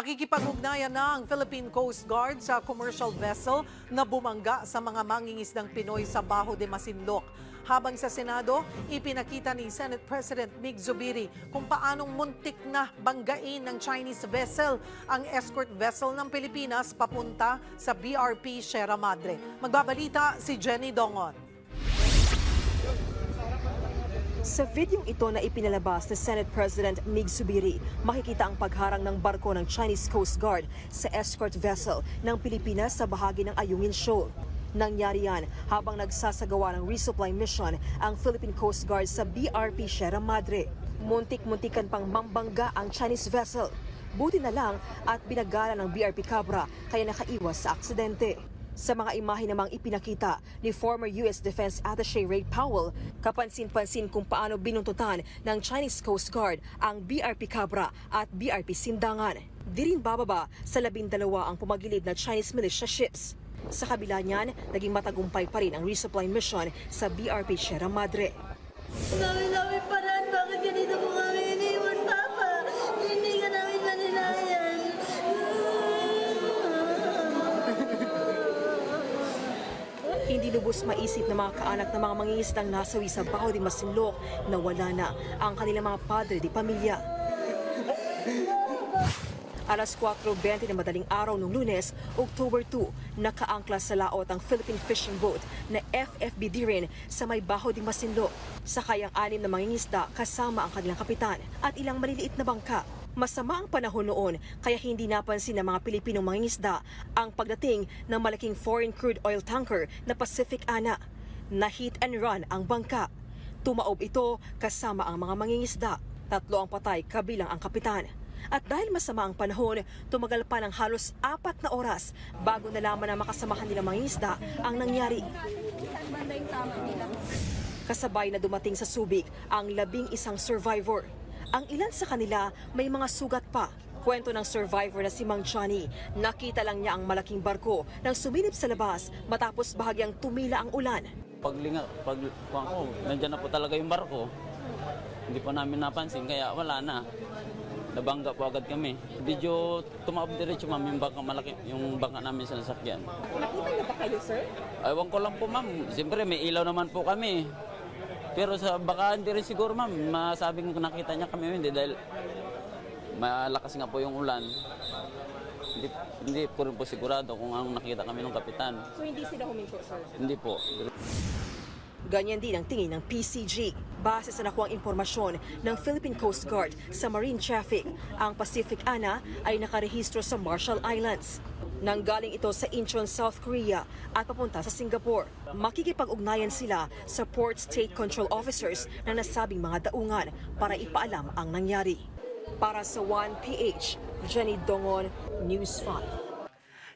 Makikipag-ugnayan na ang Philippine Coast Guard sa commercial vessel na bumangga sa mga mangingisdang Pinoy sa Baho de Masinloc. Habang sa Senado, ipinakita ni Senate President Mig Zubiri kung paanong muntik na banggain ng Chinese vessel ang escort vessel ng Pilipinas papunta sa BRP Sierra Madre. Magbabalita si Jenny Dongon. Sa videong ito na ipinalabas ni Senate President Mig Subiri, makikita ang pagharang ng barko ng Chinese Coast Guard sa escort vessel ng Pilipinas sa bahagi ng Ayungin Shoal. Nangyari yan habang nagsasagawa ng resupply mission ang Philippine Coast Guard sa BRP Sierra Madre. Muntik-muntikan pang mambangga ang Chinese vessel. Buti na lang at binagala ng BRP Cabra kaya nakaiwas sa aksidente. Sa mga imahe namang ipinakita ni former U.S. Defense Attaché Ray Powell, kapansin-pansin kung paano binuntutan ng Chinese Coast Guard ang BRP Cabra at BRP Sindangan. Di rin bababa sa labindalawa ang pumagilid na Chinese militia ships. Sa kabila niyan, naging matagumpay pa rin ang resupply mission sa BRP Sierra Madre. Dami-dami paraan, bakit ganito mo Hindi lubos maisip ng mga kaanak ng mga mangingisdang nasawi sa Baho de Masinloc na wala na ang kanilang mga padre di pamilya. Alas 4.20 na madaling araw ng lunes, October 2, nakaangkla sa laot ang Philippine fishing boat na FFB Dirin sa may Baho de Masinloc. Sakay ang anim na mangingisda kasama ang kanilang kapitan at ilang maliliit na bangka. Masama ang panahon noon kaya hindi napansin ng mga Pilipinong mangingisda ang pagdating ng malaking foreign crude oil tanker na Pacific Ana. Na hit and run ang bangka. Tumaob ito kasama ang mga mangingisda. Tatlo ang patay kabilang ang kapitan. At dahil masama ang panahon, tumagal pa ng halos apat na oras bago nalaman ng makasamahan nilang mangingisda ang nangyari. Kasabay na dumating sa Subic ang labing isang survivor. Ang ilan sa kanila may mga sugat pa. Kwento ng survivor na si Mang Johnny, nakita lang niya ang malaking barko nang sumilip sa labas matapos bahagyang tumila ang ulan. Paglinga, pag kuwan ko, nandiyan na po talaga yung barko. Hindi po namin napansin, kaya wala na. Nabangga po agad kami. Medyo tumaob diretso ma'am yung bangka malaki, yung bangka namin sa nasakyan. Nakita niyo ba kayo, sir? Ewan ko lang po ma'am, siyempre may ilaw naman po kami. Pero sa baka hindi rin siguro ma'am, masabing nakita niya kami hindi dahil malakas nga po yung ulan. Hindi, hindi po rin po sigurado kung ang nakita kami ng kapitan. So hindi sila huminto, sir? Hindi po. Ganyan din ang tingin ng PCG. Base sa nakuang impormasyon ng Philippine Coast Guard sa marine traffic, ang Pacific Ana ay nakarehistro sa Marshall Islands. Nanggaling ito sa Incheon, South Korea at papunta sa Singapore. Makikipag-ugnayan sila sa Port State Control Officers na nasabing mga daungan para ipaalam ang nangyari. Para sa 1PH, Jenny Dongon, News 5.